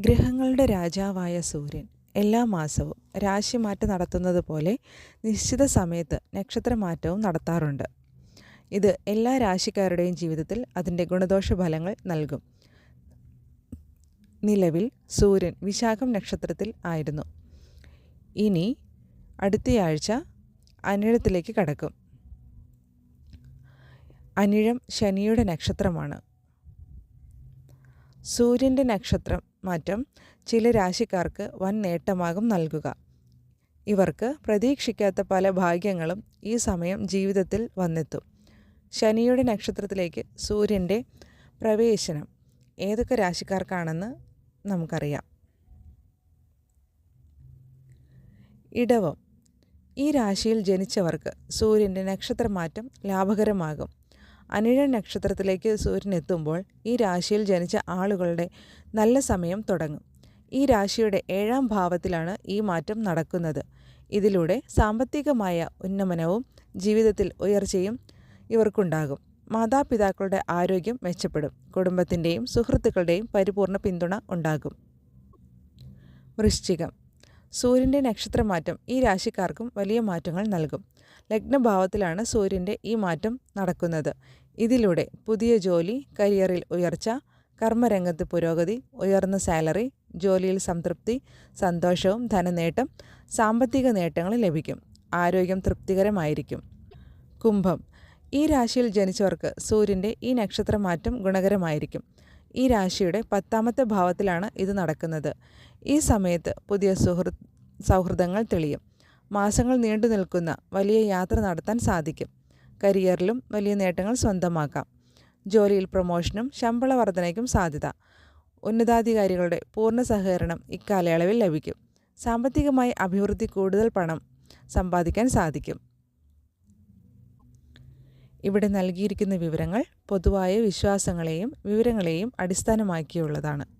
ഗ്രഹങ്ങളുടെ രാജാവായ സൂര്യൻ എല്ലാ മാസവും രാശിമാറ്റം നടത്തുന്നത് പോലെ നിശ്ചിത സമയത്ത് നക്ഷത്രമാറ്റവും നടത്താറുണ്ട്. ഇത് എല്ലാ രാശിക്കാരുടെയും ജീവിതത്തിൽ അതിന്റെ ഗുണദോഷ ഫലങ്ങൾ നൽകും. നിലവിൽ സൂര്യൻ വിശാഖം നക്ഷത്രത്തിൽ ആയിരുന്നു. ഇനി അടുത്തയാഴ്ച അനിഴത്തിലേക്ക് കടക്കും. അനിഴം ശനിയുടെ നക്ഷത്രമാണ്. സൂര്യന്റെ നക്ഷത്രം മാറ്റം ചില രാശിക്കാർക്ക് വൻ നേട്ടമാകും നൽകുക. ഇവർക്ക് പ്രതീക്ഷിക്കാത്ത പല ഭാഗ്യങ്ങളും ഈ സമയം ജീവിതത്തിൽ വന്നെത്തും. ശനിയുടെ നക്ഷത്രത്തിലേക്ക് സൂര്യന്റെ പ്രവേശനം ഏതൊക്കെ രാശിക്കാർക്കാണെന്ന് നമുക്കറിയാം. ഇടവം. ഈ രാശിയിൽ ജനിച്ചവർക്ക് സൂര്യന്റെ നക്ഷത്രമാറ്റം ലാഭകരമാകും. അനിഴ നക്ഷത്രത്തിലേക്ക് സൂര്യൻ എത്തുമ്പോൾ ഈ രാശിയിൽ ജനിച്ച ആളുകളുടെ നല്ല സമയം തുടങ്ങും. ഈ രാശിയുടെ ഏഴാം ഭാവത്തിലാണ് ഈ മാറ്റം നടക്കുന്നത്. ഇതിലൂടെ സാമ്പത്തികമായ ഉന്നമനവും ജീവിതത്തിൽ ഉയർച്ചയും ഇവർക്കുണ്ടാകും. മാതാപിതാക്കളുടെ ആരോഗ്യം മെച്ചപ്പെടും. കുടുംബത്തിന്റെയും സുഹൃത്തുക്കളുടെയും പരിപൂർണ പിന്തുണ ഉണ്ടാകും. വൃശ്ചികം. സൂര്യന്റെ നക്ഷത്രമാറ്റം ഈ രാശിക്കാർക്കും വലിയ മാറ്റങ്ങൾ നൽകും. ലഗ്നഭാവത്തിലാണ് സൂര്യന്റെ ഈ മാറ്റം നടക്കുന്നത്. ഇതിലൂടെ പുതിയ ജോലി കരിയറിൽ ഉയർച്ച കർമ്മരംഗത്ത് പുരോഗതി ഉയർന്ന സാലറി ജോലിയിൽ സംതൃപ്തി സന്തോഷവും ധനനേട്ടം സാമ്പത്തിക നേട്ടങ്ങളും ലഭിക്കും. ആരോഗ്യം തൃപ്തികരമായിരിക്കും. കുംഭം. ഈ രാശിയിൽ ജനിച്ചവർക്ക് സൂര്യന്റെ ഈ നക്ഷത്രമാറ്റം ഗുണകരമായിരിക്കും. ഈ രാശിയുടെ പത്താമത്തെ ഭാവത്തിലാണ് ഇത് നടക്കുന്നത്. ഈ സമയത്ത് പുതിയ സുഹൃത്ത് സൗഹൃദങ്ങൾ തെളിയും. മാസങ്ങൾ നീണ്ടു നിൽക്കുന്ന വലിയ യാത്ര നടത്താൻ സാധിക്കും. കരിയറിലും വലിയ നേട്ടങ്ങൾ സ്വന്തമാക്കാം. ജോലിയിൽ പ്രൊമോഷനും ശമ്പള വർധനയ്ക്കും സാധ്യത. ഉന്നതാധികാരികളുടെ പൂർണ സഹകരണം ഇക്കാലയളവിൽ ലഭിക്കും. സാമ്പത്തികമായി അഭിവൃദ്ധി കൂടുതൽ പണം സമ്പാദിക്കാൻ സാധിക്കും. ഇവിടെ നൽകിയിരിക്കുന്ന വിവരങ്ങൾ പൊതുവായ വിശ്വാസങ്ങളെയും വിവരങ്ങളെയും അടിസ്ഥാനമാക്കിയുള്ളതാണ്.